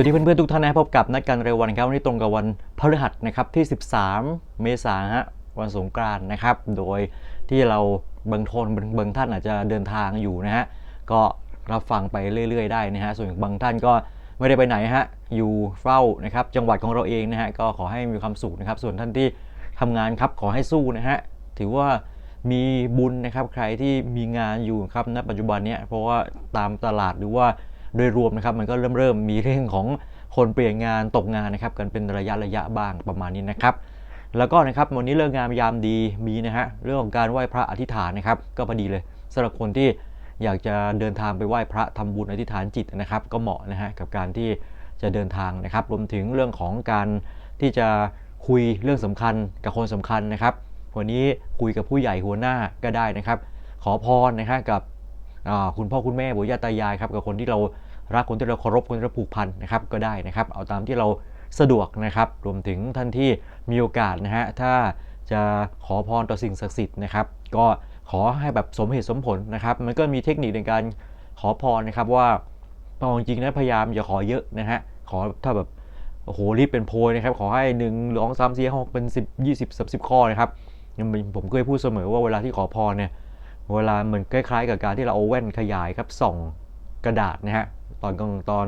วัสดีเพื่อนๆทุกท่านนะพบกับนัดกันเร็ววันครับวันนี้ตรงกับวันพฤหัสนะครับที่ 13 เมษายนฮะวันสงกรานต์นะครับ โดยที่เราบางทนบางท่านอาจจะเดินทางอยู่นะฮะก็รับฟังไปเรื่อย ๆ ได้นะฮะส่วนบางท่านก็ไม่ได้ไปไหนฮะอยู่เฝ้านะครับจังหวัดของเราเองนะฮะก็ขอให้มีความสุขนะครับ ส่วนท่านที่ทำงานครับขอให้สู้นะฮะถือว่ามีบุญนะครับใครที่มีงานอยู่ครับณปัจจุบันเนี้ยเพราะว่าตามตลาดหรือว่า โดยรวมนะครับมันก็เริ่มเริ่มมีเรื่องของคนเปลี่ยนงานตกงานนะครับกันเป็นระยะระยะบ้างประมาณนี้นะครับ แล้วก็นะครับวันนี้เลิกงงามยามดีมีนะฮะเรื่องของการไหว้พระอธิษฐานนะครับ ก็พอดีเลยสำหรับคนที่อยากจะเดินทางไปไหว้พระทำบุญอธิษฐานจิตนะครับ ก็เหมาะนะฮะกับการที่จะเดินทางนะครับ รวมถึงเรื่องของการที่จะคุยเรื่องสำคัญกับคนสำคัญนะครับวันนี้คุยกับผู้ใหญ่หัวหน้าก็ได้นะครับ ขอพรนะฮะกับ คุณพ่อคุณแม่ปู่ย่าตายายครับกับคนที่เรารักคนที่เราเคารพคนที่เราผูกพันนะครับก็ได้นะครับ เอาตามที่เราสะดวกนะครับ รวมถึงท่านที่มีโอกาสนะฮะถ้าจะขอพรต่อสิ่งศักดิ์สิทธิ์นะครับ ก็ขอให้แบบสมเหตุสมผลนะครับ มันก็มีเทคนิคในการขอพรนะครับว่าเอจริงๆนะพยายามอย่าขอเยอะนะฮะขอถ้าแบบโอ้โหรีบเป็นโพยนะครับ ขอให้หนึ่งสองสามสี่หกเป็นสิบยี่สิบสามสิบข้อนะครับผมเคยพูดเสมอว่าเวลาที่ขอพรเนี่ย เวลาเหมือนคล้ายๆ กับการที่เราเอาแว่นขยายครับส่องกระดาษนะฮะตอนกลางตอน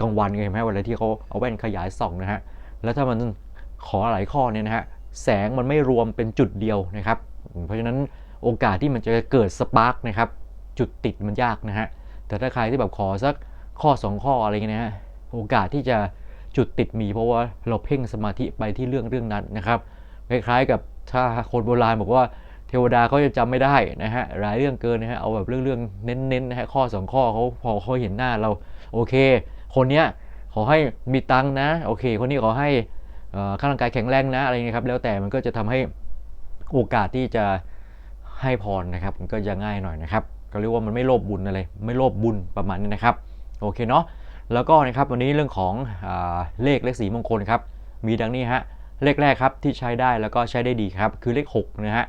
กลางวันเห็นไหมเวลาที่เขาเอาแว่นขยายส่องนะฮะแล้วถ้ามันขอหลายข้อเนี่ยนะฮะแสงมันไม่รวมเป็นจุดเดียวนะครับ เพราะฉะนั้นโอกาสที่มันจะเกิดสปาร์กนะครับจุดติดมันยากนะฮะแต่ถ้าใครที่แบบขอสักข้อ 2 ข้ออะไรเงี้ยนะฮะโอกาสที่จะจุดติดมีเพราะว่าเราเพ่งสมาธิไปที่เรื่องเรื่องนั้นนะครับคล้ายๆกับถ้าคนโบราณบอกว่า เทวดาเขาจะจำไม่ได้นะฮะหลายเรื่องเกินนะฮะเอาแบบเรื่องๆเน้นๆนะฮะข้อสองข้อเขาพอเขาเห็นหน้าเราโอเค คนเนี้ยขอให้มีตังนะโอเค คนนี้ขอให้ข้าร่างกายแข็งแรงนะอะไรเงี้ยครับแล้วแต่มันก็จะทำให้โอกาสที่จะให้พรนะครับมันก็จะง่ายหน่อยนะครับก็เรียกว่ามันไม่โลภบุญอะไรไม่โลภบุญประมาณนี้นะครับโอเคเนาะแล้วก็นะครับวันนี้เรื่องของอเลขเลขสีมงคลครับมีดังนี้ฮะเลขแรกครับที่ใช้ได้แล้วก็ใช้ได้ดีครับคือเลข6นะฮะ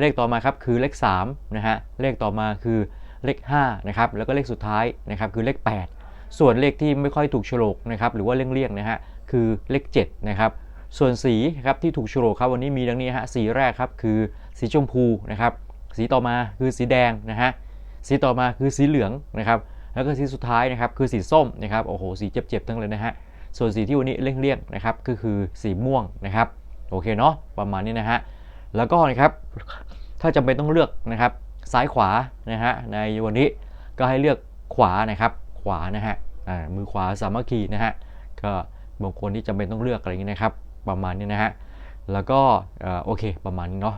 เลขต่อมาครับคือเลข3นะฮะเลขต่อมาคือเลข5นะครับแล้วก็เลขสุดท้ายนะครับคือเลข 8 ส่วนเลขที่ไม่ค่อยถูกโฉลกนะครับหรือว่าเลี่ยงๆนะฮะคือเลข7นะครับส่วนสีครับที่ถูกโฉลกครับวันนี้มีดังนี้ฮะสีแรกครับคือสีชมพูนะครับสีต่อมาคือสีแดงนะฮะสีต่อมาคือสีเหลืองนะครับแล้วก็สีสุดท้ายนะครับคือสีส้มนะครับโอ้โหสีเจ็บๆทั้งเลยนะฮะส่วนสีที่วันนี้เลี่ยงๆนะครับก็คือสีม่วงนะครับโอเคเนาะประมาณนี้นะฮะแล้วก็นะครับ ถ้าจำเป็นต้องเลือกนะครับ ซ้ายขวานะฮะในวันนี้ก็ให้เลือกขวานะครับ ขวานะฮะมือขวาสามัคคีนะฮะก็บางคนที่จำเป็นต้องเลือกอะไรอย่างนี้นะครับ ประมาณนี้นะฮะแล้วก็โอเคประมาณนี้เนาะ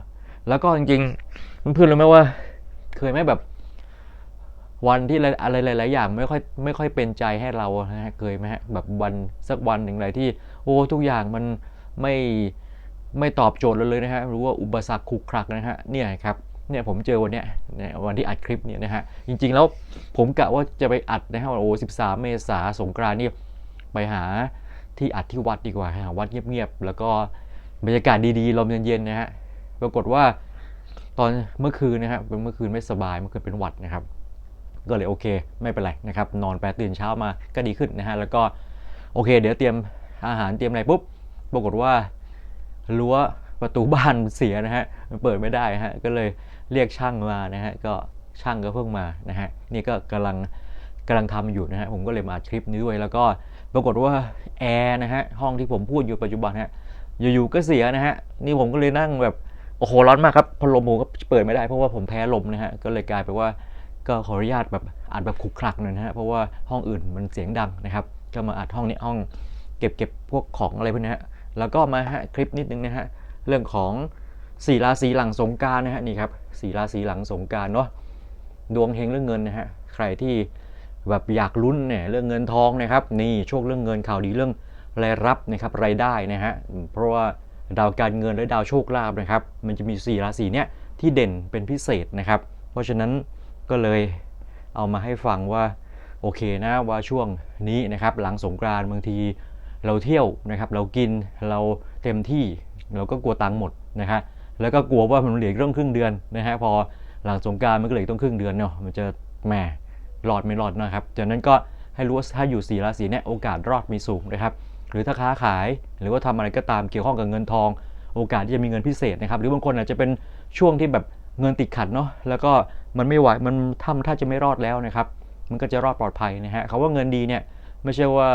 แล้วก็จริงๆเพื่อนๆรู้ไหมว่าเคยไหมแบบวันที่อะไรหลาย ๆ อย่างไม่ค่อยไม่ค่อยเป็นใจให้เราฮะเคยไหมฮะแบบวันสักวันหนึ่งอะไรที่ โอ้ทุกอย่างมันไม่ ไม่ตอบโจทย์เราเลยนะฮะหรือว่าอุปสรรคขรุกขรักนะฮะเนี่ยครับเนี่ยผมเจอวันเนี้ยวันที่อัดคลิปเนี่ยนะฮะจริง ๆ แล้วผมกะว่าจะไปอัดนะฮะโอ้13เมษาสงกรานนี่ไปหาที่อัดที่วัดดีกว่าหาวัดเงียบๆแล้วก็บรรยากาศดีๆลมเย็นๆนะฮะปรากฏว่าตอนเมื่อคืนนะฮะเป็นเมื่อคืนไม่สบายเมื่อคืนเป็นหวัดนะครับ ก็เลยโอเค ไม่เป็นไรนะครับ นอนไปตื่นเช้ามาก็ดีขึ้นนะฮะแล้วก็โอเค เดี๋ยวเตรียมอาหารเตรียมอะไรปุ๊บปรากฏว่า รั้วประตูบ้านเสียนะฮะมันเปิดไม่ได้ฮะก็เลยเรียกช่างมานะฮะก็ช่างก็เพิ่งมานะฮะนี่ก็กำลังกำลังทำอยู่นะฮะผมก็เลยมาอัดคลิปนี้ด้วยแล้วก็ปรากฏว่าแอร์นะฮะห้องที่ผมพูดอยู่ปัจจุบันฮะอยู่ๆก็เสียนะฮะนี่ผมก็เลยนั่งแบบโอ้โหร้อนมากครับพัดลมผมก็เปิดไม่ได้เพราะว่าผมแพ้ลมนะฮะก็เลยกลายไปว่าก็ขออนุญาตแบบอัดแบบขลุกขลักหน่อยนะฮะเพราะว่าห้องอื่นมันเสียงดังนะครับก็มาอัดห้องนี้ห้องเก็บเก็บพวกของอะไรพวกนี้ฮะ แล้วก็มาฮะคลิปนิดนึงนะฮะเรื่องของสีราศีหลังสงการนะฮะนี่ครับสีราศีหลังสงการเนาะดวงเฮงเรื่องเงินนะฮะใครที่แบบอยากลุ้นเนี่ยเรื่องเงินทองนะครับนี่โชคเรื่องเงินข่าวดีเรื่องรายรับนะครับรายได้นะฮะเพราะว่าดาวการเงินและดาวโชคลาภนะครับมันจะมีสี่ราศีเนี้ยที่เด่นเป็นพิเศษนะครับ เพราะฉะนั้นก็เลยเอามาให้ฟังว่าโอเคนะว่าช่วงนี้นะครับหลังสงกรานต์บางที เราเที่ยวนะครับเรากินเราเต็มที่เราก็กลัวตังค์หมดนะฮะแล้วก็กลัวว่ามันเหลือเรื่องครึ่งเดือนนะฮะพอหลังสงกรารมันก็เหลือต้องครึ่งเดือนเนาะมันจะแหมรอดไม่รอดนะครับจากนั้นก็ให้รู้ว่าถ้าอยู่สีราศีเนี่ยโอกาสรอดมีสูงนะครับหรือถ้าค้าขายหรือว่าทำอะไรก็ตามเกี่ยวข้องกับเงินทอง โอกาสที่จะมีเงินพิเศษนะครับหรือบางคนอาจจะเป็นช่วงที่แบบเงินติดขัดเนาะแล้วก็มันไม่ไหวมันทำถ้าจะไม่รอดแล้วนะครับมันก็จะรอดปลอดภัยนะฮะคำว่าเงินดีเนี่ยไม่ใช่ว่า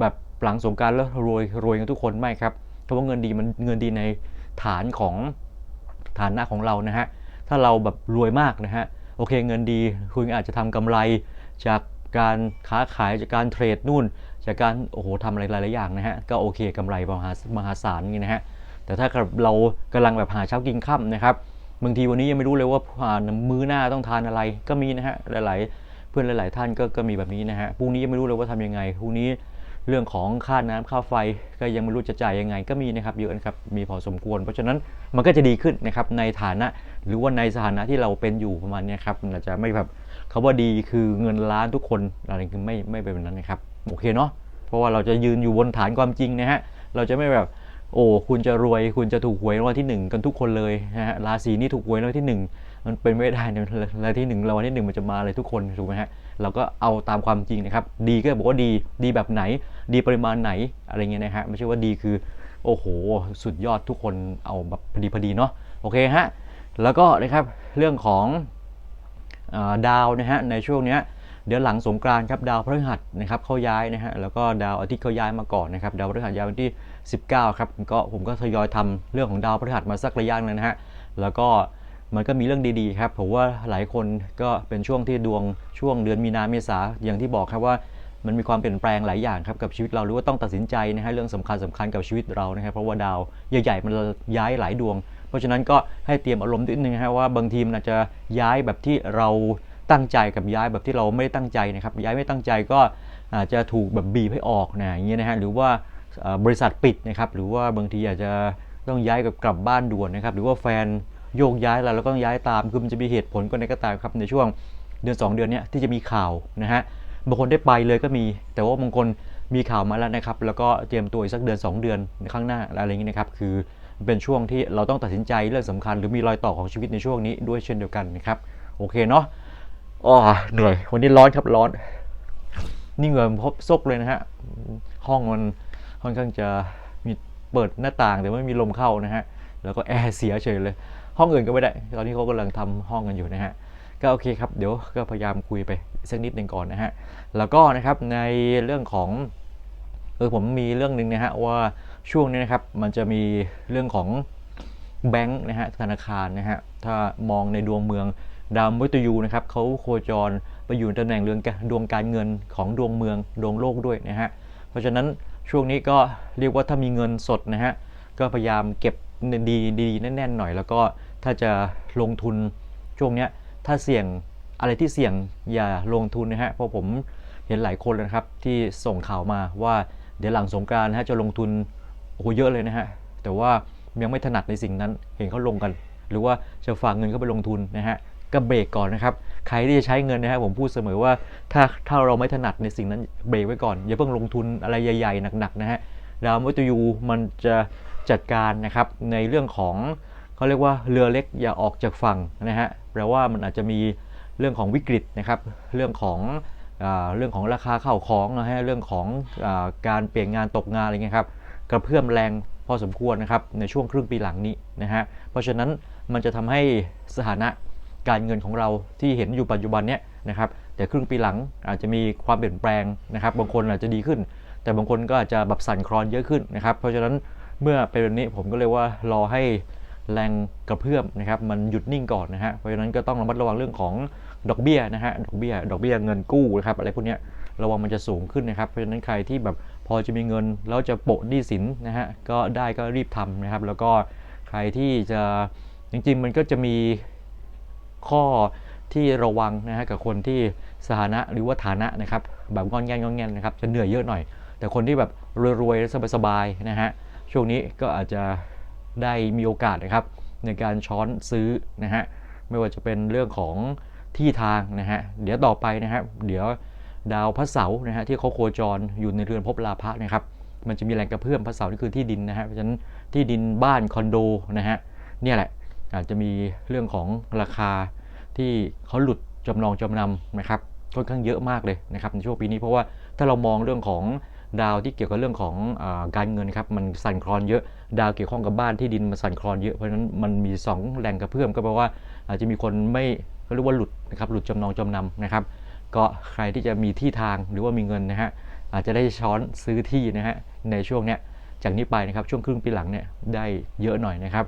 แบบ หลังสงกรารแล้วรวยรวยกันทุกคนไม่ครับคำว่าเงินดีมันเงินดีในฐานของฐานะของเรานะฮะถ้าเราแบบรวยมากนะฮะโอเคเงินดีคุณอาจจะทำกำไรจากการค้าขายจากการเทรดนู่น จากการโอ้โหทำอะไรหลายๆอย่างนะฮะก็โอเคกำไรมหามหาศาลอย่างนี้นะฮะแต่ถ้าเรากำลังแบบหาเช้ากินค่ำนะครับบางทีวันนี้ยังไม่รู้เลยว่ามื้อหน้าต้องทานอะไรก็มีนะฮะหลาย ๆ เพื่อนหลาย ๆ ท่านก็ก็มีแบบนี้นะฮะพรุ่งนี้ยังไม่รู้เลยว่าทำยังไงพรุ่งนี้ เรื่องของค่าน้ำค่าไฟก็ยังไม่รู้จะจ่ายยังไงก็มีนะครับเยอะนะครับมีพอสมควร เพราะฉะนั้นมันก็จะดีขึ้นนะครับในฐานะ หรือว่าในสถานะที่เราเป็นอยู่ประมาณนี้ครับมันอาจจะไม่แบบคาว่าดีคือเงินล้านทุกคนอะไรคือไม่ไม่เป็นแบบนั้นนะครับโอเคเนาะเพราะว่าเราจะยืนอยู่บนฐานความจริงนะฮะเราจะไม่แบบโอ้คุณจะรวยคุณจะถูกหวยรางวัลที่ 1 กันทุกคนเลยนะฮะราศีนี้ถูกหวยรางวัลที่ 1 มันเป็นไม่ได้ในรางวัลที่1รางวัลที่1มันจะมาเลยทุกคนถูกไหมฮะเราก็เอาตามความจริงนะครับ ดีก็บอกว่าดีดีแบบไหน ดีปริมาณไหนอะไรเงี้ยนะฮะไม่ใช่ว่าดีคือโอ้โห สุดยอดทุกคนเอาแบบพอดีพอดีเนาะโอเคฮะแล้วก็นะครับเรื่องของอาดาวนะฮะในช่วงเนี้ยเดี๋ยวหลังสงกรานครับดาวพฤหัสนะครับเขาย้ายนะฮะแล้วก็ดาวอาทิตย์เขาย้ายมาก่อนนะครับดาวพฤหัสย้ายวันที่ 19 ครับก็ผมก็ทยอยทำเรื่องของดาวพฤหัสมาสักระยะนึงนะฮะแล้วก็ มันก็มีเรื่องดีๆครับผมว่าหลายคนก็เป็นช่วงที่ดวงช่วงเดือนมีนาเมษาอย่างที่บอกครับว่ามันมีความเปลี่ยนแปลงหลายอย่างครับกับชีวิตเราหรือว่าต้องตัดสินใจนะฮะเรื่องสำคัญสำคัญกับชีวิตเรานะครับเพราะว่าดาวใหญ่ๆมันย้ายหลายดวง เพราะฉะนั้นก็ให้เตรียมอารมณ์นิดนึงนะฮะว่าบางทีมันอาจจะย้ายแบบที่เราตั้งใจกับย้ายแบบที่เราไม่ได้ตั้งใจนะครับย้ายไม่ตั้งใจก็อาจจะถูกแบบบีบให้ออกนะอย่างเงี้ยนะฮะหรือว่าบริษัทปิดนะครับหรือว่าบางทีอาจจะต้องย้ายกับกลับบ้านด่วนนะครับหรือว่าแฟน โยกย้ายเราแล้วก็ต้องย้ายตามคือมันจะมีเหตุผลก็ในก็ตามครับในช่วงเดือน 2 เดือนนี้ที่จะมีข่าวนะฮะบางคนได้ไปเลยก็มี แต่ว่าบางคนมีข่าวมาแล้วนะครับ แล้วก็เตรียมตัวอีกสักเดือน 2 เดือนข้างหน้าอะไรอย่างนี้นะครับ คือเป็นช่วงที่เราต้องตัดสินใจเรื่องสำคัญ หรือมีรอยต่อของชีวิตในช่วงนี้ด้วยเช่นเดียวกันนะครับโอเคเนาะอ๋อเหนื่อยวันนี้ร้อนครับร้อน นี่เหงื่อพบซกเลยนะฮะห้องมันค่อนข้างจะมีเปิดหน้าต่างแต่ไม่มีลมเข้านะฮะแล้วก็แอร์เสียเฉยเลย ห้องอื่นก็ไม่ได้ ตอนนี้เขากำลังทำห้องกันอยู่นะฮะก็โอเคครับเดี๋ยวก็พยายามคุยไปสักนิดหนึ่งก่อนนะฮะแล้วก็นะครับในเรื่องของเออผมมีเรื่องหนึ่งนะฮะว่าช่วงนี้นะครับมันจะมีเรื่องของแบงค์นะฮะธนาคารนะฮะถ้ามองในดวงเมืองดาวมฤตยูนะครับเขาโคจรไปอยู่ตำแหน่งเรื่องดวงการเงินของดวงเมืองดวงโลกด้วยนะฮะเพราะฉะนั้นช่วงนี้ก็เรียกว่าถ้ามีเงินสดนะฮะก็พยายามเก็บดีดีแน่นๆหน่อย แล้วก็ ถ้าจะลงทุนช่วงนี้ถ้าเสี่ยงอะไรที่เสี่ยงอย่าลงทุนนะฮะเพราะผมเห็นหลายคนเลยนะครับที่ส่งข่าวมาว่าเดี๋ยวหลังสงกานต์นะฮะจะลงทุนโอ้โหเยอะเลยนะฮะแต่ว่ายังไม่ถนัดในสิ่งนั้นเห็นเขาลงกัน หรือว่าจะฝากเงินเข้าไปลงทุนนะฮะก็เบรกก่อนนะครับใครที่จะใช้เงินนะครับผมพูดเสมอว่าถ้าถ้าเราไม่ถนัดในสิ่งนั้นเบรกไว้ก่อน อย่าเพิ่งลงทุนอะไรใหญ่ๆหนักๆนะฮะดาวมฤตยูมันจะจัดการนะครับในเรื่องของ เขาเรียกว่าเรือเล็กอย่าออกจากฝั่งนะฮะแปลว่ามันอาจจะมีเรื่องของวิกฤตนะครับเรื่องของเรื่องของราคาข้าวของนะฮะเรื่องของอการเปลี่ยนงานตกงานอะไรเงี้ยครับกระเพื่อมแรงพอสมควรนะครับในช่วงครึ่งปีหลังนี้นะฮะเพราะฉะนั้นมันจะทำให้สถานะการเงินของเราที่เห็นอยู่ปัจจุบันเนี้ยนะครับแต่ครึ่งปีหลังอาจจะมีความเปลี่ยนแปลงนะครับ บางคนอาจจะดีขึ้น แต่บางคนก็อาจจะแบบสั่นคลอนเยอะขึ้นนะครับ เพราะฉะนั้นเมื่อเป็นแบบนี้ผมก็เลยว่ารอให้ แรงกระเพื่อมนะครับมันหยุดนิ่งก่อนนะฮะเพราะฉะนั้นก็ต้องระมัดระวังเรื่องของดอกเบี้ยนะฮะดอกเบี้ยดอกเบี้ยเงินกู้นะครับอะไรพวกนี้ระวังมันจะสูงขึ้นนะครับเพราะฉะนั้นใครที่แบบพอจะมีเงินแล้วจะโปะหนี้สินนะฮะก็ได้ก็รีบทำนะครับ แล้วก็ใครที่จะจริงๆ มันก็จะมีข้อที่ระวังนะฮะกับคนที่สถานะหรือว่าฐานะนะครับแบบงอนแงนงอนแงนนะครับจะเหนื่อยเยอะหน่อย แต่คนที่แบบรวยๆสบายๆนะฮะช่วงนี้ก็อาจจะ ได้มีโอกาสนะครับ ในการช้อนซื้อนะฮะไม่ว่าจะเป็นเรื่องของที่ทางนะฮะเดี๋ยวต่อไปนะครับเดี๋ยวดาวพระเสาร์นะฮะที่เขาโคจรอยู่ในเรือนภพลาภะนะครับ มันจะมีแรงกระเพื่อมพระเสาร์นี่คือที่ดินนะฮะเพราะฉะนั้นที่ดินบ้านคอนโดนะฮะเนี่ยแหละอาจจะมีเรื่องของราคาที่เขาหลุดจำลองจำนำนะครับค่อนข้างเยอะมากเลยนะครับในช่วงปีนี้เพราะว่าถ้าเรามองเรื่องของ ดาวที่เกี่ยวกับเรื่องของอการเงินครับมันสั่นคลอนเยอะ ดาวเกี่ยวข้องกับบ้านที่ดินมันสั่นคลอนเยอะ เพราะฉะนั้นมันมี 2 แรงกระเพื่อมก็แปลว่าอาจจะมีคนไม่เขาเรียกว่าหลุดนะครับหลุดจำนองจำนำนะครับ ก็ใครที่จะมีที่ทางหรือว่ามีเงินนะฮะอาจจะได้ช้อนซื้อที่นะฮะในช่วงเนี้ยจากนี้ไปนะครับช่วงครึ่งปีหลังเนี่ยได้เยอะหน่อยนะครับ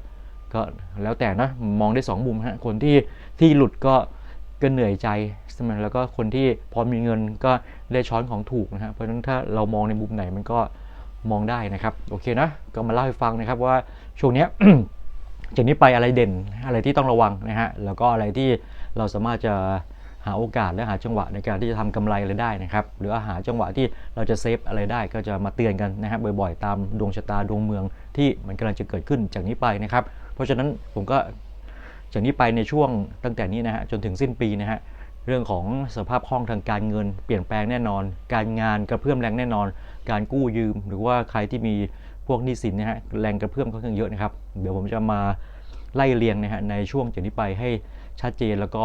ก็แล้วแต่นะมองได้ 2 มุมฮะคนที่ที่หลุดก็ ก็เหนื่อยใจใช่ไหมแล้วก็คนที่พอมีเงินก็ได้ช้อนของถูกนะฮะเพราะฉะนั้นถ้าเรามองในมุมไหนมันก็มองได้นะครับ โอเคนะ ก็มาเล่าให้ฟังนะครับว่าช่วงเนี้ยจากนี้ไปอะไรเด่นอะไรที่ต้องระวังนะฮะแล้วก็อะไรที่เราสามารถจะหาโอกาสและหาจังหวะในการที่จะทำกำไรอะไรได้นะครับ หรือาหาจังหวะที่เราจะเซฟอะไรได้ก็จะมาเตือนกันนะฮะบ่อยๆ ตามดวงชะตาดวงเมืองที่มันกำลังจะเกิดขึ้นจากนี้ไปนะครับ เพราะฉะนั้นผมก็ จากนี้ไปในช่วงตั้งแต่นี้นะฮะจนถึงสิ้นปีนะฮะเรื่องของสภาพคล่องทางการเงิน เปลี่ยนแปลงแน่นอน การงานกระเพื่อมแรงแน่นอน การกู้ยืม หรือว่าใครที่มีพวกหนี้สินนะฮะแรงกระเพื่อมค่อนข้างเยอะนะครับ เดี๋ยวผมจะมาไล่เรียงนะฮะในช่วงจากนี้ไปให้ชัดเจนแล้วก็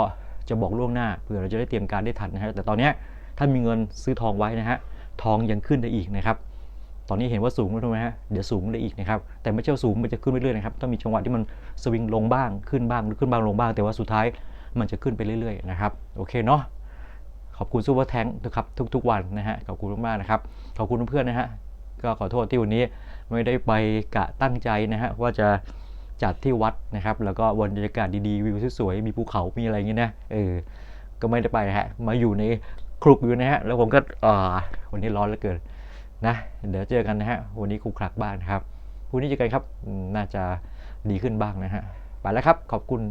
จะบอกล่วงหน้าเผื่อเราจะได้เตรียมการได้ทันนะฮะแต่ตอนนี้ถ้ามีเงินซื้อทองไว้นะฮะทองยังขึ้นได้อีกนะครับ ตอนนี้เห็นว่าสูงแล้วถูกไหมฮะ เดี๋ยวสูงได้อีกนะครับ แต่ไม่ใช่าสูงมันจะขึ้นไปเรื่อยๆนะครับ ต้องมีจังหวะที่มันสวิงลงบ้าง ขึ้นบ้าง หรือขึ้นบ้างลงบ้าง แต่ว่าสุดท้ายมันจะขึ้นไปเรื่อยๆนะครับ โอเคเนาะ ขอบคุณซูเปอร์แทงนะครับทุกๆวันนะฮะ ขอบคุณมากๆนะครับ ขอบคุณเพื่อนๆนะฮะ ก็ขอโทษที่วันนี้ไม่ได้ไปกะตั้งใจนะฮะว่าจะจัดที่วัดนะครับ แล้วก็บรรยากาศดีๆ วิวสวยๆ มีภูเขา มีอะไรอย่างเงี้ยนะ เออ ก็ไม่ได้ไปฮะ มาอยู่ในคลุกอยู่นะฮะ แล้วผมก็อ่าวันนี้ร้อนเหลือเกิน นะเดี๋ยวเจอกันนะฮะวันนี้ครูคลักบ้างนะครับพรุ่งนี้เจอกันครับน่าจะดีขึ้นบ้างนะฮะไปแล้วครับขอบคุณ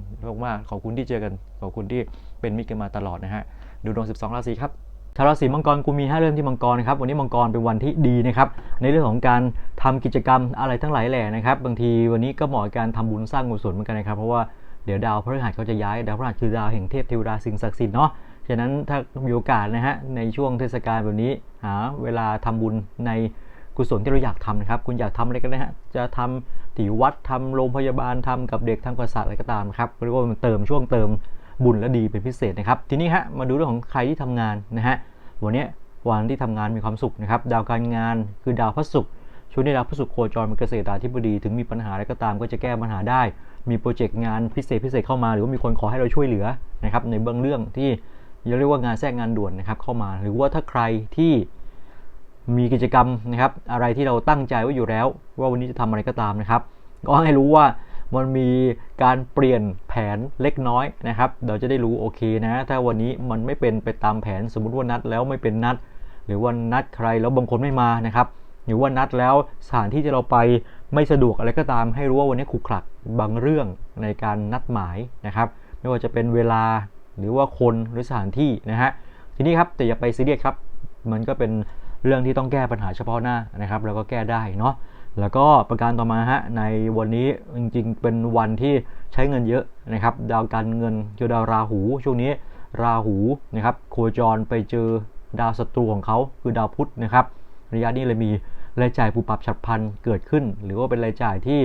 มากๆขอบคุณที่เจอกัน ขอบคุณที่เป็นมิตรกันมาตลอดนะฮะดูดวง 12 ราศีครับชาวราศีมังกรกูมี5เรื่องที่มังกรนะครับวันนี้มังกรเป็นวันที่ดีนะครับในเรื่องของการทำกิจกรรมอะไรทั้งหลายแหล่นะครับบางทีวันนี้ก็เหมาะกับการทำบุญสร้างกุศลเหมือนกันนะครับเพราะว่าเดี๋ยวดาวพฤหัสเขาจะย้ายดาวพฤหัสคือดาวแห่งเทพเทวดาสิ่งศักดิ์สิทธิ์เนาะฉะนั้นถ้ามีโอกาสนะฮะในช่วงเทศกาลแบบนี้ หาเวลาทำบุญในกุศลที่เราอยากทำนะครับ คุณอยากทำอะไรก็ได้ฮะจะทำที่วัดทำโรงพยาบาลทำกับเด็กทำกับสัตว์อะไรก็ตามครับเรียกว่ามันเติมช่วงเติมบุญและดีเป็นพิเศษนะครับ ทีนี้ฮะมาดูเรื่องของใครที่ทำงานนะฮะวันนี้วันที่ทำงานมีความสุขนะครับ ดาวการงานคือดาวพระศุกร์ช่วงนี้ดาวพระศุกร์โคจรเป็นเกษตราธิบดีถึงมีปัญหาอะไรก็ตามก็จะแก้ปัญหาได้ มีโปรเจกต์งานพิเศษพิเศษเข้ามา หรือว่ามีคนขอให้เราช่วยเหลือนะครับในเบื้องเรื่องที่ เรียกว่างานแทรกงานด่วนนะครับเข้ามา หรือว่าถ้าใครที่มีกิจกรรมนะครับ อะไรที่เราตั้งใจไว้อยู่แล้ว ว่าวันนี้จะทำอะไรก็ตามนะครับ ก็ให้รู้ว่ามันมีการเปลี่ยนแผนเล็กน้อยนะครับ เราจะได้รู้โอเคนะ ถ้าวันนี้มันไม่เป็นไปตามแผนสมมุติว่านัดแล้วไม่เป็นนัด หรือว่านัดใครแล้วบางคนไม่มานะครับ หรือว่านัดแล้วสถานที่ที่เราไปไม่สะดวกอะไรก็ตาม ให้รู้ว่าวันนี้ขลุกขลักบางเรื่องในการนัดหมายนะครับ ไม่ว่าจะเป็นเวลา หรือว่าคนหรือสถานที่นะฮะทีนี้ครับแต่อย่าไปซีเรียสครับ มันก็เป็นเรื่องที่ต้องแก้ปัญหาเฉพาะหน้านะครับ แล้วก็แก้ได้เนาะแล้วก็ประการต่อมาฮะในวันนี้จริงๆเป็นวันที่ใช้เงินเยอะนะครับดาวการเงินคือดาวราหู ช่วงนี้ราหูนะครับโคจรไปเจอดาวศัตรูของเขาคือดาวพุธนะครับระยะนี้เลยมีรายจ่ายปูปรับฉับพลันเกิดขึ้น หรือว่าเป็นรายจ่ายที่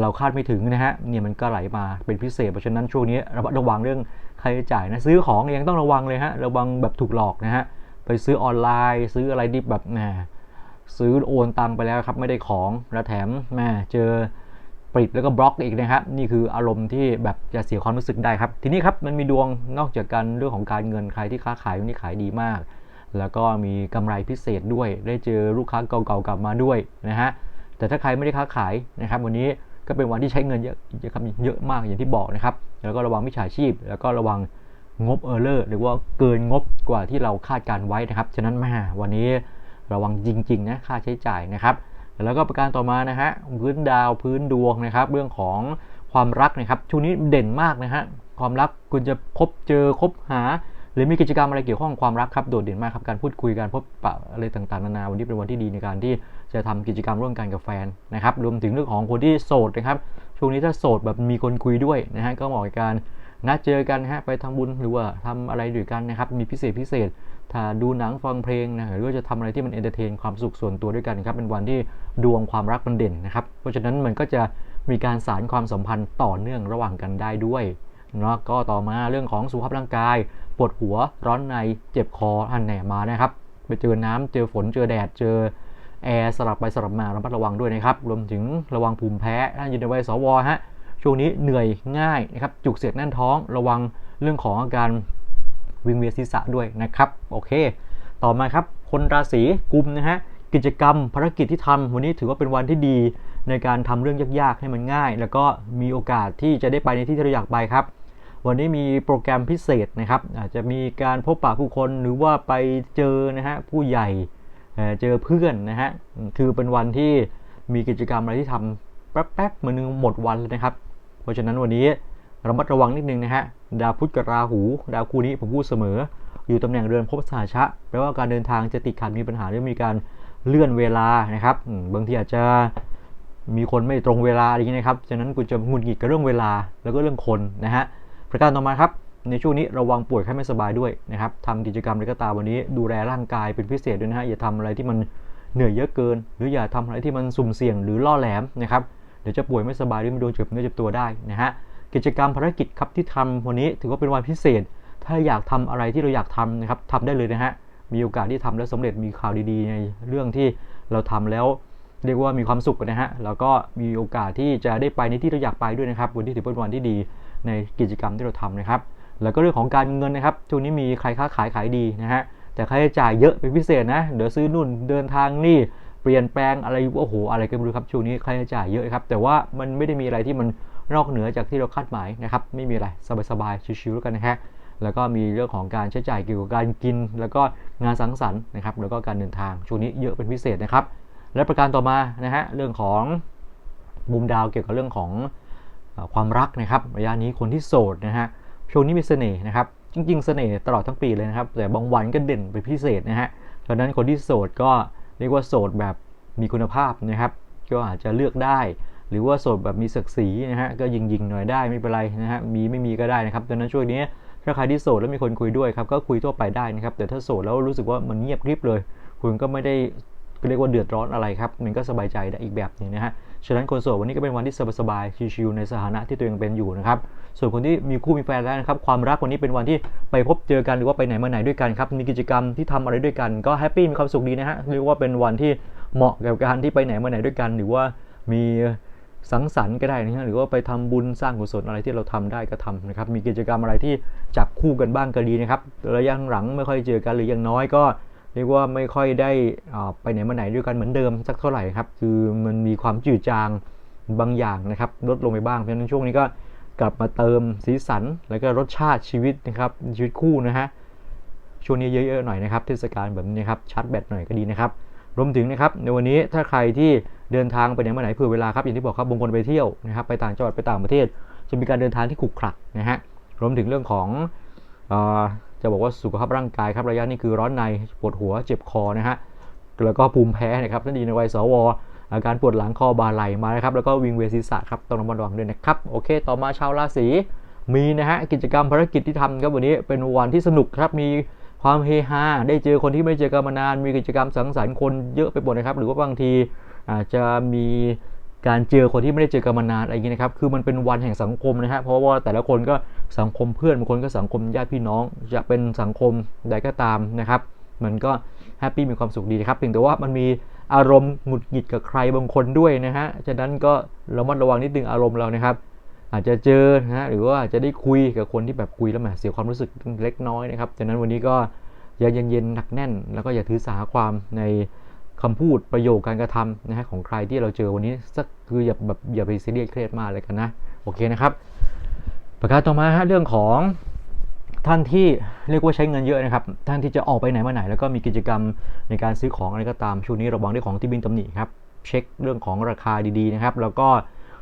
เราคาดไม่ถึงนะฮะเนี่ยมันก็ไหลมาเป็นพิเศษเพราะฉะนั้นช่วงนี้ระมัดระวังเรื่อง ค่าใช้จ่ายนะซื้อของยังต้องระวังเลยฮะระวังแบบถูกหลอกนะฮะไปซื้อออนไลน์ ซื้ออะไรดิบแบบแหมซื้อโอนตังไปแล้วครับไม่ได้ของแล้วแถมแหมเจอปิดแล้วก็บล็อกอีกนะครับนี่คืออารมณ์ที่แบบจะเสียความรู้สึกได้ครับ ทีนี้ครับมันมีดวงนอกจากการเรื่องของการเงินใครที่ค้าขายวันนี้ขายดีมาก แล้วก็มีกำไรพิเศษด้วย ได้เจอลูกค้าเก่าๆกลับมาด้วยนะฮะแต่ถ้าใครไม่ได้ค้าขายนะครับ วันนี้ ก็เป็นวันที่ใช้เงินเยอะเยอะครับเยอะมากอย่างที่บอกนะครับ แล้วก็ระวังมิจฉาชีพ แล้วก็ระวังงบเออร์เลอร์หรือว่าเกินงบกว่าที่เราคาดการไว้นะครับ ฉะนั้นม่วันนี้ระวังจริงๆนะค่าใช้จ่ายนะครับ แล้วก็ประการต่อมานะฮะพื้นดาวพื้นดวงนะครับ เรื่องของความรักนะครับช่วงนี้เด่นมากนะฮะความรักคุณจะพบเจอคบหา หรือมีกิจกรรมอะไรเกี่ยวข้องความรักครับโดดเด่นมากครับการพูดคุยการพบปะอะไรต่างๆนานาวันนี้เป็นวันที่ดีในการที่ จะทำกิจกรรมร่วมกันกับแฟนนะครับ รวมถึงเรื่องของคนที่โสดนะครับ ช่วงนี้ถ้าโสดแบบมีคนคุยด้วยนะฮะ ก็เหมาะกับการนัดเจอกันฮะ ไปทำบุญหรือว่าทำอะไรด้วยกันนะครับ มีพิเศษพิเศษ ถ้าดูหนังฟังเพลงนะ หรือว่าจะทำอะไรที่มันเอนเตอร์เทนความสุขส่วนตัวด้วยกันครับ เป็นวันที่ดวงความรักมันเด่นนะครับ เพราะฉะนั้นมันก็จะมีการสารความสัมพันธ์ต่อเนื่องระหว่างกันได้ด้วยแล้วก็ต่อมาเรื่องของสุขภาพร่างกาย ปวดหัว ร้อนใน เจ็บคออันแหนมานะครับ ไปเจอน้ำเจอฝน เจอแดด เจอ แอร์สลับไปสลับมาระมัดระวังด้วยนะครับ รวมถึงระวังภูมิแพ้ท่านอยู่ในวัยสวฮะช่วงนี้เหนื่อยง่ายนะครับ จุกเสียดแน่นท้อง ระวังเรื่องของอาการวิงเวียนศีรษะด้วยนะครับ โอเค ต่อมาครับ คนราศีกุมนะฮะ กิจกรรมภารกิจที่ทำวันนี้ถือว่าเป็นวันที่ดี ในการทำเรื่องยากๆให้มันง่าย แล้วก็มีโอกาสที่จะได้ไปในที่ที่เราอยากไปครับ วันนี้มีโปรแกรมพิเศษนะครับ อาจจะมีการพบปะผู้คนหรือว่าไปเจอนะฮะผู้ใหญ่ เจอเพื่อนนะฮะ คือเป็นวันที่มีกิจกรรมอะไรที่ทำแป๊บๆมือนึงหมดวันเลยนะครับ เพราะฉะนั้นวันนี้ระมัดระวังนิดนึงนะฮะ ดาวพุธกับราหู ดาวคู่นี้ผมพูดเสมอ อยู่ตำแหน่งเรือนภพสหชะ แปลว่าการเดินทางจะติดขัดมีปัญหาหรือมีการเลื่อนเวลานะครับ บางทีอาจจะมีคนไม่ตรงเวลาอะไรอย่างนี้นะครับ ฉะนั้นคุณจะหงุดหงิดกับเรื่องเวลาแล้วก็เรื่องคนนะฮะ ประการต่อมาครับ ในช่วงนี้ระวังป่วยไข้ไม่สบายด้วยนะครับทำกิจกรรมอะไรก็ตามวันนี้ ดูแลร่างกายเป็นพิเศษด้วยนะฮะอย่าทำอะไรที่มันเหนื่อยเยอะเกิน หรืออย่าทำอะไรที่มันสุ่มเสี่ยงหรือล่อแหลมนะครับเดี๋ยวจะป่วยไม่สบายหรือไม่โดนเจ็บเนื้อเจ็บตัวได้นะฮะกิจกรรมภารกิจครับที่ทำวันนี้ถือว่าเป็นวันพิเศษ ถ้าอยากทำอะไรที่เราอยากทำนะครับทำได้เลยนะฮะมีโอกาสที่ทำแล้วสำเร็จมีข่าวดีๆ ในเรื่องที่เราทำแล้วเรียกว่ามีความสุขนะฮะ แล้วก็มีโอกาสที่จะได้ไปในที่เราอยากไปด้วยนะครับ วันที่ถือเป็นวันที่ดีในกิจกรรมที่เราทำนะครับ แล้วก็เรื่องของการเงินนะครับช่วงนี้มีใครค้าขายขายดีนะฮะแต่ค่าใช้จ่ายเยอะเป็นพิเศษนะเดี๋ยวซื้อนู่นเดินทางนี่เปลี่ยนแปลงอะไรโอ้โหอะไรก็ไม่รู้ครับช่วงนี้ค่าใช้จ่ายเยอะครับ แต่ว่ามันไม่ได้มีอะไรที่มันนอกเหนือจากที่เราคาดหมายนะครับ ไม่มีอะไรสบายๆชิวๆแล้วกันนะฮะแล้วก็มีเรื่องของการใช้จ่ายเกี่ยวกับการกิน แล้วก็งานสังสรรค์นะครับ แล้วก็การเดินทางช่วงนี้เยอะเป็นพิเศษนะครับ และประการต่อมานะฮะเรื่องของมุมดาวเกี่ยวกับเรื่องของความรักนะครับ ระยะนี้คนที่โสดนะฮะ ช่วงนี้มีเสน่ห์นะครับ จริง ๆ เสน่ห์ตลอดทั้งปีเลยนะครับ แต่บางวันก็เด่นเป็นพิเศษนะฮะดังนั้นคนที่โสดก็เรียกว่าโสดแบบมีคุณภาพนะครับ ก็อาจจะเลือกได้ หรือว่าโสดแบบมีศักดิ์ศรีนะฮะ ก็ยิงๆหน่อยได้ไม่เป็นไรนะฮะ มีไม่มีก็ได้นะครับดังนั้นช่วงนี้ถ้าใครที่โสดแล้วมีคนคุยด้วยครับ ก็คุยทั่วไปได้นะครับ แต่ถ้าโสดแล้วรู้สึกว่ามันเงียบกริบเลย คุณก็ไม่ได้เรียกว่าเดือดร้อนอะไรครับ มันก็สบายใจได้อีกแบบหนึงนะฮะ ฉะนั้นคนโสดวันนี้ก็เป็นวันที่สบายๆชิลๆในสถานะที่ตัวเองเป็นอยู่นะครับส่วนคนที่มีคู่มีแฟนแล้วนะครับความรักวันนี้เป็นวันที่ไปพบเจอกันหรือว่าไปไหนมาไหนด้วยกันครับมีกิจกรรมที่ทำอะไรด้วยกันก็แฮปปี้มีความสุขดีนะฮะเรียกว่าเป็นวันที่เหมาะกับการที่ไปไหนมาไหนด้วยกัน หรือว่ามีสังสรรค์ก็ได้นะฮะหรือว่าไปทำบุญสร้างกุศลอะไรที่เราทำได้ก็ทำนะครับมีกิจกรรมอะไรที่จับคู่กันบ้างก็ดีนะครับระยะหลังไม่ค่อยเจอกันหรืออย่างน้อยก็ เรียกว่าไม่ค่อยได้อ่าไปไหนมาไหนด้วยกันเหมือนเดิมสักเท่าไหร่ครับ คือมันมีความจืดจางบางอย่างนะครับลดลงไปบ้าง เพราะฉะนั้นช่วงนี้ก็กลับมาเติมสีสัน แล้วก็รสชาติชีวิตนะครับชีวิตคู่นะฮะช่วงนี้เยอะๆหน่อยนะครับ เทศกาลแบบนี้ครับชาร์จแบตหน่อยก็ดีนะครับรวมถึงนะครับในวันนี้ถ้าใครที่เดินทางไปไหนมาไหนเผื่อเวลาครับอย่างที่บอกครับบางคนไปเที่ยวนะครับไปต่างจังหวัดไปต่างประเทศ จะมีการเดินทางที่ขรุกขระนะฮะรวมถึงเรื่องของ จะบอกว่าสุขภาพร่างกายครับระยะนี้คือร้อนในปวดหัวเจ็บคอนะฮะแล้วก็ภูมิแพ้นะครับนั่นดีในวัยสวอาการปวดหลังคอบาไหลมานะครับแล้วก็วิงเวียนศีรษะครับต้องระมัดระวังด้วยนะครับโอเค ต่อมาชาวราศีมีนะฮะกิจกรรมภารกิจที่ทำครับวันนี้เป็นวันที่สนุกครับมีความเฮฮาได้เจอคนที่ไม่เจอกันมานานมีกิจกรรมสังสรรค์คนเยอะไปหมดนะครับ หรือว่าบางทีอาจจะมี การเจอคนที่ไม่ได้เจอกันมานานอะไรอย่างนี้นะครับ คือมันเป็นวันแห่งสังคมนะฮะ เพราะว่าแต่ละคนก็สังคมเพื่อนบางคนก็สังคมญาติพี่น้อง จะเป็นสังคมใดก็ตามนะครับ มันก็แฮปปี้มีความสุขดีนะครับเพียงแต่ว่ามันมีอารมณ์หงุดหงิดกับใครบางคนด้วยนะฮะ ฉะนั้นก็ระมัดระวังนิดนึงอารมณ์เรานะครับ อาจจะเจอนะฮะ หรือว่าอาจจะได้คุยกับคนที่แบบคุยแล้วแหมเสียความรู้สึกเล็กน้อยนะครับ ฉะนั้นวันนี้ก็อย่าเย็นๆหนักแน่น แล้วก็อย่าถือสาความใน คำพูดประโยคการกระทำนะฮะของใครที่เราเจอวันนี้สักคืออย่าแบบอย่าไปซีเรียสเครียดมากเลยกันนะโอเคนะครับ ประการต่อมาฮะเรื่องของท่านที่เรียกว่าใช้เงินเยอะนะครับ ท่านที่จะออกไปไหนมาไหน แล้วก็มีกิจกรรมในการซื้อของอะไรก็ตามช่วงนี้ระวังเรื่องของที่บินตำหนิครับเช็คเรื่องของราคาดีๆนะครับ แล้วก็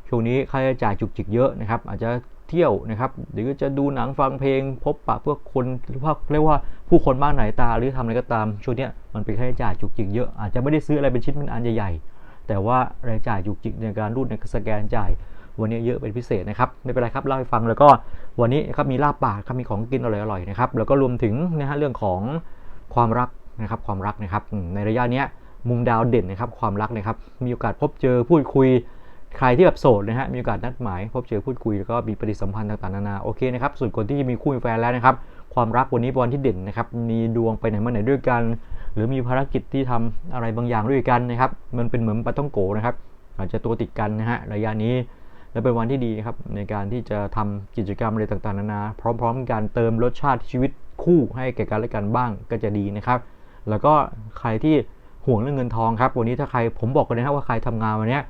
ช่วงนี้ค่าใช้จ่ายจุกจิกเยอะนะครับ อาจจะ เที่ยวนะครับหรือจะดูหนังฟังเพลง พบปะเพวกคนหรือว่าเรียกว่าผู้คนมากหนายตาหรือทำอะไรก็ตามช่วงนี้มันเป็นค่าใช้จ่ายจุกจิกเยอะอาจจะไม่ได้ซื้ออะไรเป็นชิ้นเป็นอันใหญ่ๆแต่ว่ารายจ่ายจุกจิกในการรูดในสแกนจ่าย วันนี้เยอะเป็นพิเศษนะครับไม่เป็นไรครับเล่าให้ฟังแล้วก็วันนี้ครับมีลาบปากครับมีของกินอร่อยๆนะครับแล้วก็รวมถึงนะฮะเรื่องของความรักนะครับความรักนะครับในระยะนี้มุมดาวเด่นนะครับความรักนะครับมีโอกาสพบเจอพูดคุย ใครที่แบบโสดนะฮะมีโอกาสนัดหมายพบเจอพูดคุยแล้วก็มีปฏิสัมพันธ์ต่างๆนานาโอเคนะครับส่วนคนที่มีคู่มีแฟนแล้วนะครับความรักวันนี้เป็นวันที่เด่นนะครับมีดวงไปไหนมาไหนด้วยกัน หรือมีภารกิจที่ทำอะไรบางอย่างด้วยกันนะครับมันเป็นเหมือนปลาต้องโกนะครับอาจจะตัวติดกันนะฮะระยะนี้และเป็นวันที่ดีนะครับในการที่จะทำกิจกรรมอะไรต่างๆนานาพร้อม ๆ กันเติมรสชาติชีวิตคู่ให้แก่กันและกันบ้างก็จะดีนะครับ แล้วก็ใครที่ห่วงเรื่องเงินทองครับ วันนี้ถ้าใครผมบอกเลยนะครับว่าใครทำงานวันนี้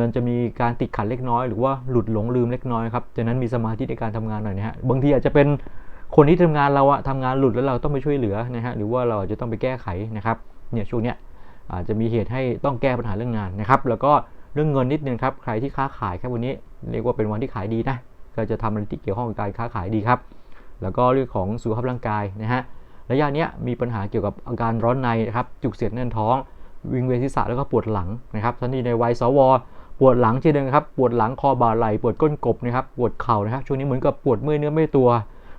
มันจะมีการติดขัดเล็กน้อย หรือว่าหลุดหลงลืมเล็กน้อยครับดังนั้นมีสมาธิในการทำงานหน่อยนะฮะบางทีอาจจะเป็นคนที่ทำงานเราอะทำงานหลุดแล้วเราต้องไปช่วยเหลือนะฮะหรือว่าเราจจะต้องไปแก้ไขนะครับเนี่ยช่วงเนี้ยอาจจะมีเหตุให้ต้องแก้ปัญหาเรื่องงานนะครับ แล้วก็เรื่องเงินนิดนึงครับใครที่ค้าขายครับวันนี้เรียกว่าเป็นวันที่ขายดีนะก็จะทำอะไรที่เกี่ยวข้องกับการค้าขายดีครับ แล้วก็เรื่องของสุขภาพร่างกายนะฮะระยะเนี้ยมีปัญหาเกี่ยวกับอาการร้อนในนะครับจุกเสียดแน่นท้อง วิงเวียนศีรษะแล้วก็ปวดหลังนะครับทันทีในวัยสวปวดหลังเช่นเดียวครับปวดหลังคอบ่าไหล่ปวดก้นกบนะครับปวดเข่านะครับช่วงนี้เหมือนกับปวดเมื่อยเนื้อเมื่อยตัว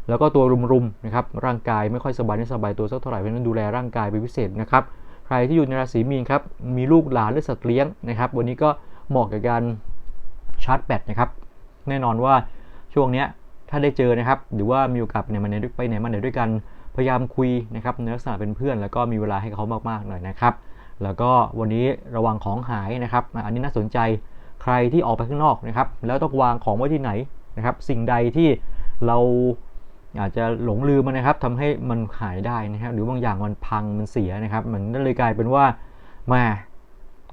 แล้วก็ตัวรุมๆนะครับร่างกายไม่ค่อยสบายไม่สบายตัวสักเท่าไหร่เพราะนั้นดูแลร่างกายเป็นพิเศษนะครับใครที่อยู่ในราศีมีนครับมีลูกหลานหรือสัตว์เลี้ยงนะครับวันนี้ก็เหมาะกับการชาร์จแบตนะครับแน่นอนว่าช่วงนี้ถ้าได้เจอนะครับหรือว่ามีโอกาสไปไหนมาไหนด้วยไปไหนมาไหนด้วยกันพยายามคุยนะครับในลักษณะเป็นเพื่อน แล้วก็มีเวลาให้เขามากๆหน่อยนะครับ แล้วก็วันนี้ระวังของหายนะครับ อันนี้น่าสนใจใครที่ออกไปข้างนอกนะครับ แล้วต้องวางของไว้ที่ไหนนะครับ สิ่งใดที่เราอาจจะหลงลืมมันนะครับทำให้มันหายได้นะครับ หรือบางอย่างมันพังมันเสียนะครับ มันก็เลยกลายเป็นว่ามา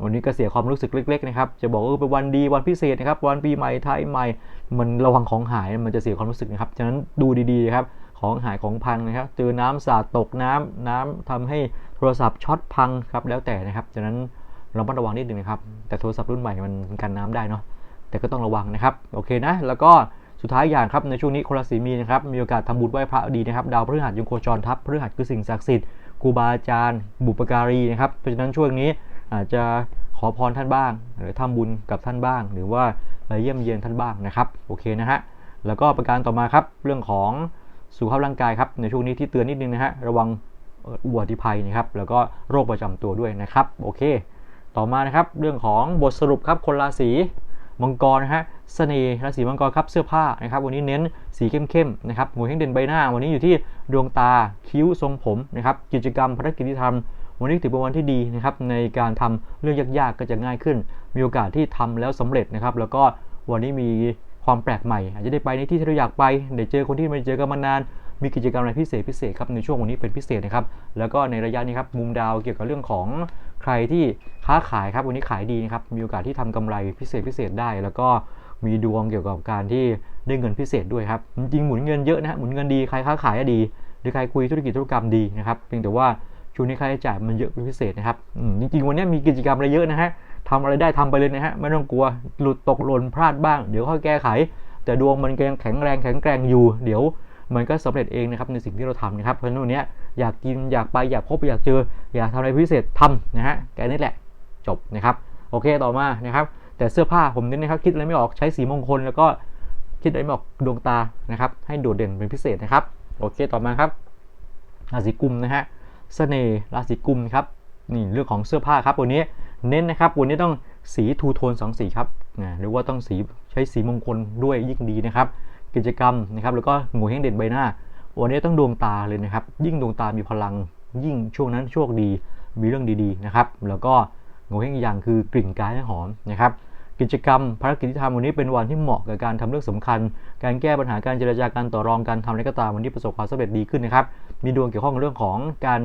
วันนี้ก็เสียความรู้สึกเล็ก ๆ นะครับ จะบอกว่าเป็นวันดีวันพิเศษนะครับ วันปีใหม่ไทยใหม่ มันระวังของหายมันจะเสียความรู้สึกนะครับฉะนั้นดูดีๆครับ ของหายของพังนะครับเจอน้ำสาดตกน้ำน้ำทำให้โทรศัพท์ช็อตพังครับแล้วแต่นะครับฉะนั้นเราต้องระวังนิดนึงนะครับ แต่โทรศัพท์รุ่นใหม่มันกันน้ำได้เนาะแต่ก็ต้องระวังนะครับโอเคนะ แล้วก็สุดท้ายอย่างครับในช่วงนี้คนราศีมีนะครับมีโอกาสทำบุญไหว้พระดีนะครับดาวพฤหัสยังโคจรทับพฤหัสคือสิ่งศักดิ์สิทธิ์ครูบาอาจารย์ บุปการีนะครับเพราะฉะนั้นช่วงนี้อาจจะขอพรท่านบ้าง หรือทำบุญกับท่านบ้าง หรือว่าไปเยี่ยมเยียนท่านบ้างนะครับโอเคนะฮะแล้วก็ประการต่อมาครับเรื่องของ สุขภาพร่างกายครับในช่วงนี้ที่เตือนนิดนึงนะฮะระวังอุบัติภัยนะครับแล้วก็โรคประจำตัวด้วยนะครับโอเค ต่อมานะครับเรื่องของบทสรุปครับคนราศีมังกรนะฮะเสน่ห์ราศีมังกรครับเสื้อผ้านะครับวันนี้เน้นสีเข้มๆนะครับหัวแห้งเด่นใบหน้า วันนี้อยู่ที่ดวงตาคิ้วทรงผมนะครับกิจกรรมภารกิจที่ทำวันนี้ถือเป็นวันที่ดีนะครับในการทำเรื่องยากๆก็จะง่ายขึ้น มีโอกาสที่ทำแล้วสำเร็จนะครับแล้วก็วันนี้มี ความแปลกใหม่ อาจจะได้ไปในที่ที่เราอยากไปได้เจอคนที่ไม่เจอกันมานาน มีกิจกรรมอะไรพิเศษพิเศษครับในช่วงวันนี้เป็นพิเศษนะครับ แล้วก็ในระยะนี้ครับมุมดาวเกี่ยวกับเรื่องของใครที่ค้าขายครับวันนี้ขายดีนะครับมีโอกาสที่ทำกำไรพิเศษพิเศษได้ แล้วก็มีดวงเกี่ยวกับการที่ได้เงินพิเศษด้วยครับจริงหมุนเงินเยอะนะฮะหมุนเงินดีใครค้าขายก็ดีหรือใครคุยธุรกิจธุรกรรมดีนะครับเพียงแต่ว่าช่วงนี้ค่าใช้จ่ายมันเยอะเป็นพิเศษนะครับจริงๆวันนี้มีกิจกรรมอะไรเยอะนะฮะ ทำอะไรได้ทำไปเลยนะฮะไม่ต้องกลัวหลุดตกหล่นพลาดบ้าง เดี๋ยวค่อยแก้ไข แต่ดวงมันก็ยังแข็งแรงแข็งแกร่งอยู่ เดี๋ยวมันก็สำเร็จเองนะครับในสิ่งที่เราทำนะครับเพราะฉะนั้นวันนี้อยากกินอยากไปอยากพบอยากเจอ อยากทำอะไรพิเศษทำนะฮะแค่นี้แหละจบนะครับโอเคต่อมานะครับแต่เสื้อผ้าผมเน้นนะครับคิดอะไรไม่ออกใช้สีมงคลแล้วก็คิดอะไรไม่ออกดวงตานะครับให้โดดเด่นเป็นพิเศษนะครับโอเคต่อมาครับราศีกุมนะฮะเสน่ห์ราศีกุมครับ นี่เรื่องของเสื้อผ้าครับวันนี้เน้นนะครับวันนี้ต้องสีทูโทนสองสีครับนะหรือว่าต้องสีใช้สีมงคลด้วยยิ่งดีนะครับ กิจกรรมนะครับแล้วก็หงูแห้งเด่นใบหน้า วันนี้ต้องดวงตาเลยนะครับ ยิ่งดวงตามีพลังยิ่งช่วงนั้นโชคดีมีเรื่องดีๆนะครับ แล้วก็หงูแห้งอีกอย่างคือกลิ่นกายให้หอมนะครับ กิจกรรมภารกิจที่ทำวันนี้เป็นวันที่เหมาะกับการทำเรื่องสำคัญ การแก้ปัญหาการเจรจาการต่อรองการทำอะไรก็ตามวันนี้ประสบความสำเร็จดีขึ้นนะครับ มีดวงเกี่ยวข้องกับเรื่องของการ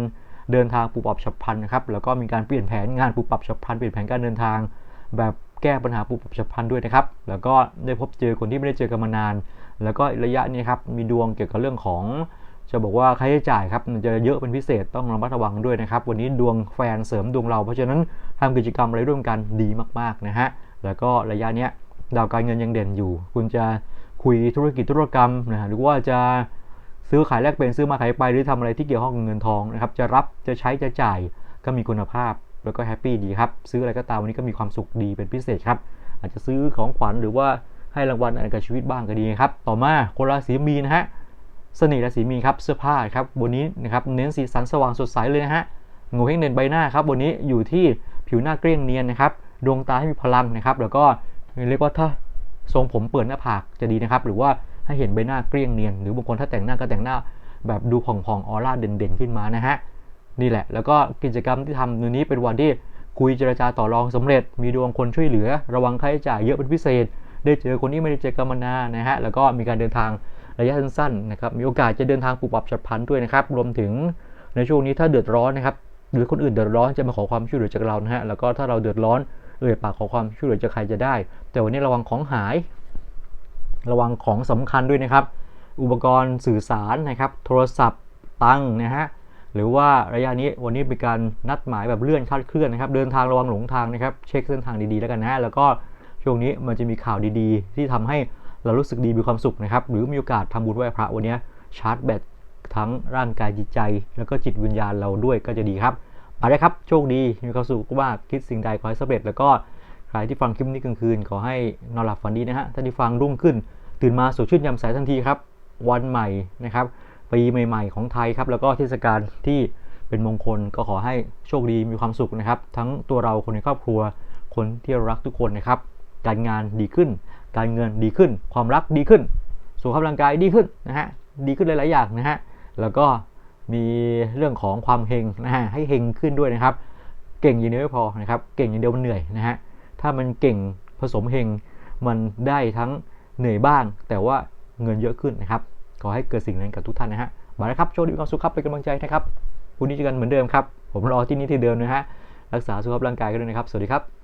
เดินทางปุบปับฉับพลันนะครับแล้วก็มีการเปลี่ยนแผนงานปุบปับฉับพลันเปลี่ยนแผนการเดินทาง แบบแก้ปัญหาปุบปับฉับพลันด้วยนะครับ แล้วก็ได้พบเจอคนที่ไม่ได้เจอกันมานาน แล้วก็ระยะนี้ครับมีดวงเกี่ยวกับเรื่องของจะบอกว่าค่าใช้จ่ายครับมันจะเยอะเป็นพิเศษต้องระมัดระวังด้วยนะครับ วันนี้ดวงแฟนเสริมดวงเรา เพราะฉะนั้นทำกิจกรรมอะไรร่วมกันดีมากๆนะฮะแล้วก็ระยะเนี้ยดาวการเงินยังเด่นอยู่ คุณจะคุยธุรกิจธุรกรรมนะฮะหรือว่าจะ ซื้อขายแลกเปลี่ยนซื้อมาขายไปหรือทำอะไรที่เกี่ยวข้องกับเงินทองนะครับจะรับจะใช้จะจ่ายก็มีคุณภาพแล้วก็แฮปปี้ดีครับซื้ออะไรก็ตามวันนี้ก็มีความสุขดีเป็นพิเศษครับ อาจจะซื้อของขวัญหรือว่าให้รางวัลอะไรกับชีวิตบ้างก็ดีครับต่อมาคนราศีมีนะฮะเสน่ห์ราศีมีนครับเสื้อผ้าครับบนนี้นะครับเน้นสีสันสว่างสดใสเลยนะฮะงูเห้งเด่นใบหน้าครับบนนี้อยู่ที่ผิวหน้าเกลี้ยงเนียนนะครับดวงตาให้มีพลังนะครับ แล้วก็เรียกว่าถ้าทรงผมเปิดหน้าผากจะดีนะครับ หรือว่า ให้เห็นใบหน้าเกลี้ยงเนียน หรือบางคนถ้าแต่งหน้าก็แต่งหน้าแบบดูผ่องๆออร่าเด่นๆ ขึ้นมานะฮะ นี่แหละ แล้วก็กิจกรรมที่ทำในนี้เป็นวันที่คุยเจรจาต่อรองสำเร็จ มีดวงคนช่วยเหลือ ระวังค่าใช้จ่ายเยอะเป็นพิเศษ ได้เจอคนที่ไม่ได้เจอกันมานานนะฮะ แล้วก็มีการเดินทางระยะสั้นๆนะครับ มีโอกาสจะเดินทางปรับปับฉับพลันด้วยนะครับ รวมถึงในช่วงนี้ถ้าเดือดร้อนนะครับ หรือคนอื่นเดือดร้อนจะมาขอความช่วยเหลือจากเรานะฮะ แล้วก็ถ้าเราเดือดร้อนเอ่ยปากขอความช่วยเหลือจากใครจะได้ แต่วันนี้ระวังของหาย ระวังของสำคัญด้วยนะครับ อุปกรณ์สื่อสารนะครับ โทรศัพท์ตังนะฮะหรือว่าระยะนี้วันนี้เป็นการนัดหมายแบบเลื่อนคาดเคลื่อนนะครับ เดินทางระวังหลงทางนะครับ เช็คเส้นทางดีๆแล้วกันนะแล้วก็ช่วงนี้มันจะมีข่าวดีๆ ที่ทำให้เรารู้สึกดีมีความสุขนะครับ หรือมีโอกาสทำบุญไหว้พระวันนี้ชาร์จแบตทั้งร่างกายจิตใจ แล้วก็จิตวิญญาณเราด้วยก็จะดีครับไปได้ครับ โชคดีมีความสุขมากคิดสิ่งใดขอให้สำเร็จแล้วก็ ใครที่ฟังคลิปนี้กลางคืนขอให้นอนหลับฝันดีนะฮะ ถ้าที่ฟังรุ่งขึ้น ตื่นมาสดชื่นแจ่มใสทันทีครับ วันใหม่นะครับ ปีใหม่ๆของไทยครับ แล้วก็เทศกาลที่เป็นมงคลก็ขอให้โชคดีมีความสุขนะครับ ทั้งตัวเราคนในครอบครัว คนที่รารักทุกคนนะครับ การงานดีขึ้น การเงินดีขึ้น ความรักดีขึ้น สุขภาพร่างกายดีขึ้นนะฮะ ดีขึ้นหลายๆอย่างนะฮะ แล้วก็มีเรื่องของความเฮงนะฮะ ให้เฮงขึ้นด้วยนะครับ เก่งอย่างเดียวไม่พอนะครับ เก่งอย่างเดียวมันเหนื่อยนะฮะ ถ้ามันเก่งผสมเฮงมันได้ทั้งเหนื่อยบ้าง แต่ว่าเงินเยอะขึ้นนะครับ ขอให้เกิดสิ่งนั้นกับทุกท่านนะฮะมาแล้วครับโชคดีความสุขครับเป็นกำลังใจนะครับพรุ่งนี้เจอกันเหมือนเดิมครับ ผมรอที่นี่ที่เดิมนะฮะรักษาสุขภาพร่างกายกันด้วยนะครับ สวัสดีครับ